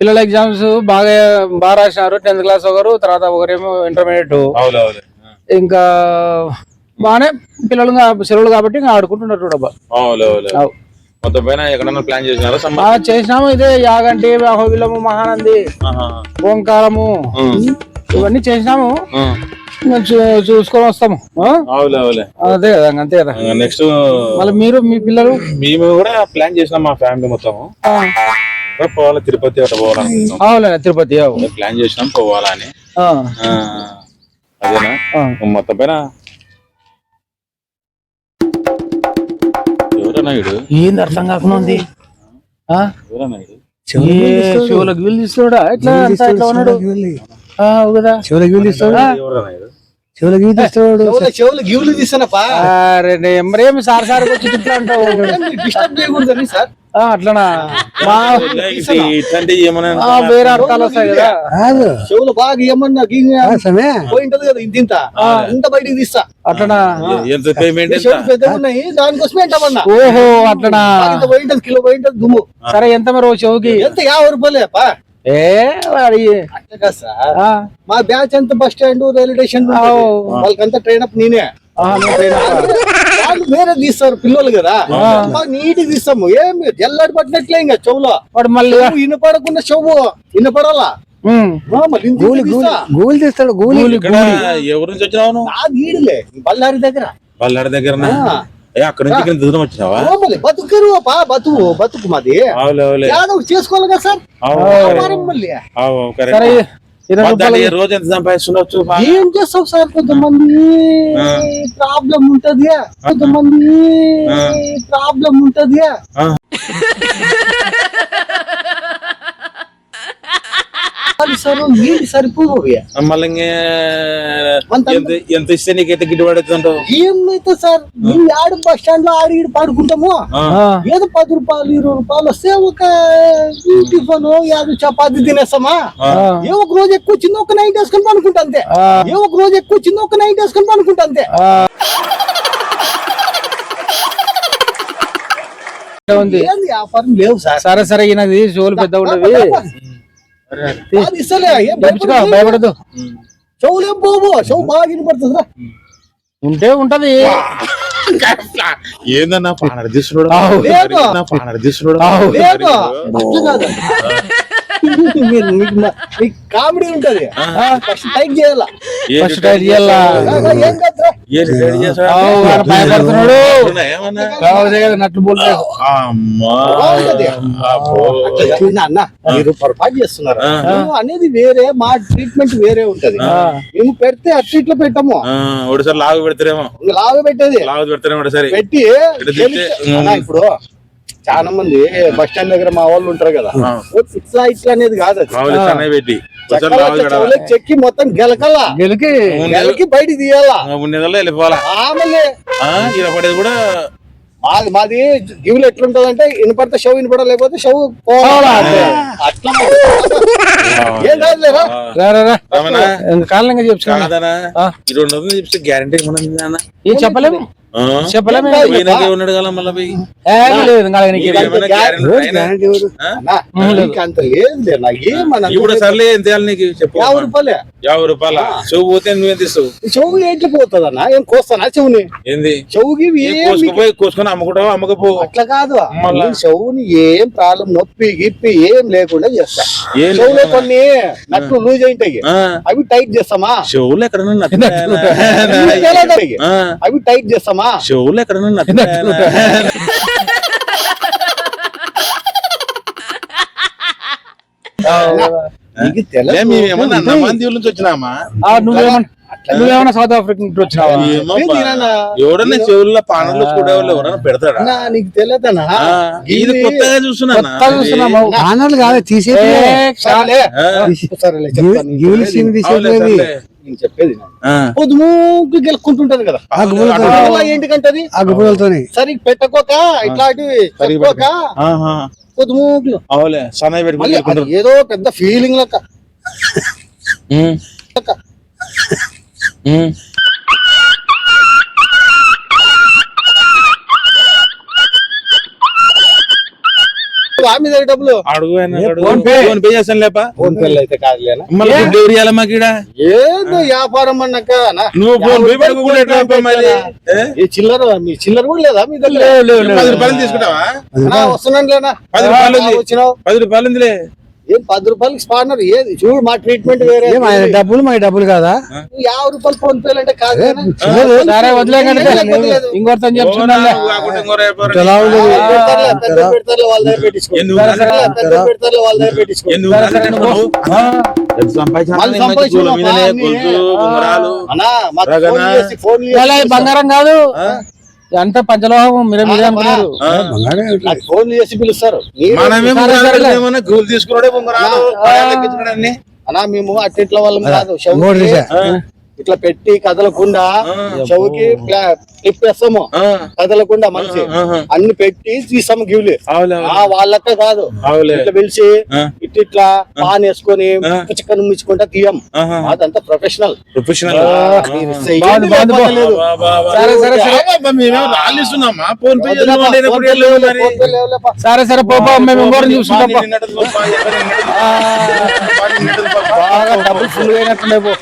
పిల్లల ఎగ్జామ్స్ బాగా బాగా రాసినారు టెన్త్ క్లాస్ ఒకరు తర్వాత ఒకరేమో ఇంటర్మీడియట్ ఇంకా బాగానే పిల్లలు సెలవులు కాబట్టి ఇంకా ఆడుకుంటున్నారు అవు. మొత్తం పైన ఎక్కడన్నా ప్లాన్ చేసినారా? ఆ, సమ్మర్ చేసినాము ఇదే యాగంటి బాహుబిలము మహానంది ఓంకారము ఇవన్నీ చేసినాము. చూసుకొని వస్తాము అదే కదా అంతే కదా. నెక్స్ట్ మళ్ళీ మీరు మీ పిల్లలు? మేము కూడా ప్లాన్ చేసినాం మా ఫ్యామిలీ మొత్తం పోవాలి తిరుపతి అట్లా పోవాలనుకుంటున్నాం తిరుపతి అవు ప్లాన్ చేసినాం పోవాలని. ఆ, ఆ, అదేనా? ఆ. మొత్తం పైన. ఎవరన్నా ఏంది అర్థం కాకుండా ఉంది? ఆ? ఎవరన్నా ఏ వీలు తీస్తున్నాడా ఎట్లా అంతా ఎట్లా ఉన్నాడు? ఆ, అవును కదా చెవులకు వీలు తీస్తాడు ఎవరన్నా వీడు? చెవులకు వీలు తీస్తాడు చెవులు చెవులు గివులు తీస్తానప్పా. అరే నే- మరేమి సార్ సార్ వచ్చి ఇట్లా అంటావు డిస్టర్బ్ చేయకూడదని సార్? అట్లనా? వేరే అర్థాలు వస్తాయి కదా. కాదు. చెవులు బాగా ఏమన్నా పోయింటది కదా ఇంత ఇంత. బయటికి తీస్తా. అట్లనా? దానికోసమే ఓహో అట్లనా? పోయింటది కిలో పోయింటది దుమ్ము. సరే ఎంత మరి చెవుకి? ఎంత? యాభై రూపాయలే అప్పా. ఏ వాడి అంతే కదా సార్. ఆ, మా బ్యాచ్ అంతా బస్ స్టాండ్ రైల్వే స్టేషన్. వాళ్ళకంతా ట్రైన్ అప్ నేనే ఆ, నువ్వు పోయినా. వాళ్ళు వేరే తీస్తారు పిల్లలు కదా. నీట్ తీస్తాము. ఏమి? ఎల్లాడి పట్టినట్లే ఇంకా చెవులో. వాడు మళ్ళీ చెవు వినపడకుండా చెవు. ఇంత గూలి తీస్తాడు గూలి. ఎవరి నుంచి వచ్చినావు బళ్ళారి దగ్గర. బళ్ళారి దగ్గర ఆ. ఏ అక్కడ నుంచి ఇక్కడ దూరం వచ్చినావా? బతుకురు బతుకు బతుకు మాది. అవులే అవులే. యాదవ్ చేసుకోవాలి కదా సార్ రోజు ఎంత సంపాదిస్తుండొచ్చు బా? ఏం చేస్తావు సార్? కొంతమంది ప్రాబ్లం ఉంటది కొంతమంది ప్రాబ్లం ఉంటది ఆ. అది సార్ ఏంటి సరిపోవు మళ్ళీ ఎంత ఇస్తే నీకైతే గిట్టుబాటు అవుతుంటావు ఏమైతే సార్ మేము ఆడు బస్ స్టాండ్లో ఆడి పాడుకుంటాము ఏదో పది రూపాయలు ఇరవై రూపాయలు వస్తే ఒక టిఫన్ యాదో చపాతి తినేస్తామా ఏ ఒక రోజు ఎక్కువ చిన్న ఒక నైట్ వేసుకొని పనుకుంటా అంతే. ఏ ఒక రోజు ఎక్కువ చిన్న ఒక నైట్ వేసుకొని పనుకుంటా అంతే ఆ. ఉంది ఏంది వ్యాపారం లేవు సార్ సరే సరే ఈయనది చెవులు పెద్ద ఉండవి భయపడదు. చెవులు పోవు? చెవు బాగా వినపడుతుందిరా ఉంటే ఉంటది. ఏందన్నా పానర్ తీసుడు. పానర్ తీసుడు మీరు మీకు కామెడీ ఉంటది. ఫస్ట్ చేయాలా? ఫస్ట్ చేయాలా? ఏం భయపడుతున్నాడు. నట్లు. అన్న, మీరు పొరపాటు చేస్తున్నారు. అనేది వేరే మా ట్రీట్మెంట్ వేరే ఉంటది. మేము పెడితే అట్లా ఇట్లా పెట్టము. ఆ, ఒకటిసారి లాగు పెడతారేమో. లాగా పెట్టేది. లాగు పెడతారేమో ఒకటిసారి. పెట్టి ఇప్పుడు చాలా మంది బస్ స్టాండ్ దగ్గర మా వాళ్ళు ఉంటారు కదా. ఇట్లా ఇట్లా అనేది కాదు. పెట్టి. చెక్కి మొత్తం గెలకలా. గెలికి. గెలకి బయటికి తీయాలా. వెళ్ళిపోవాలా? పడేది కూడా మాది మాది గివులు ఎట్లుంటది అంటే వినపడితే షవ్ వినపడ లేకపోతే షవ్ పోవాలా. అంటే. అట్లా. ఏం కాదులేరా కాలంగా చెప్తే గ్యారంటీ ఏం చెప్పలేము? ఉన్నాడు కదా మళ్ళీ పోయి. ఏం లేదు ఇంకా నీకు నీకు ఏమైనా guarantee ఉన్నాయా? గ్యారంటీ ఎవరు? ఆ? అన్నా, నీకు అంత లేదు నా ఏమన్నా ఇప్పుడు సర్లే ఎంత వేయాలి నీకు? చెప్పు యాభై రూపాయలే. యాభై రూపాయల? చెవు పోతే నువ్వేం తీస్తావు? చెవు ఎట్లా పోతుందన్నా? ఏం కోస్తానా చెవుని? ఏంది? చెవుకి ఏం ఏం కోసుకుపోయి కోసుకొని అమ్ముకుంటావు? అమ్మకపో. అట్లా కాదు. మళ్ళా? చెవుని ఏం ప్రాబ్లం నొప్పి గిప్పి ఏం లేకుండా చేస్తా. చెవులో? కొన్ని నట్లు లూజ్ అయింటాయి ఆ, అవి టైట్ చేస్తామా? చెవులు. ఆ, అవి టైట్ చేస్తామా? చెవులు ఎక్కడన్నా. మేమేమన్నా దీవుల నుంచి వచ్చినామా? ఆ, నువ్వేమన్నా నువ్వేమన్నా సౌత్ ఆఫ్రికా నుంచి వచ్చినావా? ఎవడన్నా చెవుల్లో పానర్లు చూడేవాళ్ళు ఎవరన్నా పెడతాడా? అన్నా, నీకు తెలియదనా ఆ, ఇది కొత్తగా చూస్తున్నా. ఆనర్లు కాదు తీసేది ఆ. నేను చెప్పేది విను. ఆ. పొద్దుమూకు గెలుకుంటుంటది కదా. ఏంటికంటది? ఆకుపూలతోని సరిగ్గా పెట్టకోక ఇట్లాంటివి చెప్పుకోక ఆహా. పొద్దుమూకులు అవులే అది వెళ్ళుకుంటారు. ఏదో పెద్ద ఫీలింగ్ లెక్క ఉమ్. లెక్క. ఉమ్. లేవా మీ దగ్గర డబ్బులు. Phone pay. ఫోన్ పే చేస్తాను లేపా? ఫోన్ పే అయితే కాదులేనా మళ్ళీ ఫుడ్ ఎవరు ఇవ్వాలి మాకు? ఏదో వ్యాపారం అన్నాక. నువ్వు ఫోన్ పే మరి? చిల్లర మీ చిల్లర కూడా లేదా? మీ దగ్గర? పది రూపాయలు తీసుకుంటావా? నా వస్తున్నాను లేనా పది రూపాయలు. వచ్చినావు. పది రూపాయలు ఉందిలే. ఏం పది రూపాయలకి స్పానర్? ఏది చూడు మా ట్రీట్మెంట్ వేరే ఆయన డబ్బులు మాకు డబ్బులు కాదా? యాభై రూపాయలు ఫోన్ పేలు అంటే కాదు? సరే వదిలేకండి ఓ చెప్తున్నా. బంగారం కాదు. అంతా పంచలోహం? మీరే మీరే అనుకున్నారు. ఆ. బంగారం ఏమిటి? నాకు ఫోన్ చేసి పిలుస్తారు. గోలు తీసుకున్నాడే మేము అట్టిట్ల వాళ్ళం కాదు. ఇట్లా పెట్టి కదలకుండా చెవుకి క్లిప్ వేస్తాము. కదలకుండా మనిషి. అన్ని పెట్టి తీసాము గివ్లే ఆ వాళ్ళక్క కాదు ఇట్లా పిలిచి. ఇట్ ఇట్లా పాన్ వేసుకొని. చికెన్ మించుకుంటా తీయం. అదంతా ప్రొఫెషనల్ ప్రొఫెషనల్. సరే, సరే, పోపా మేము ఇంకోటి చూసుకుంటాం బాగా డబ్బులు ఫుల్ అయినట్టు లేవు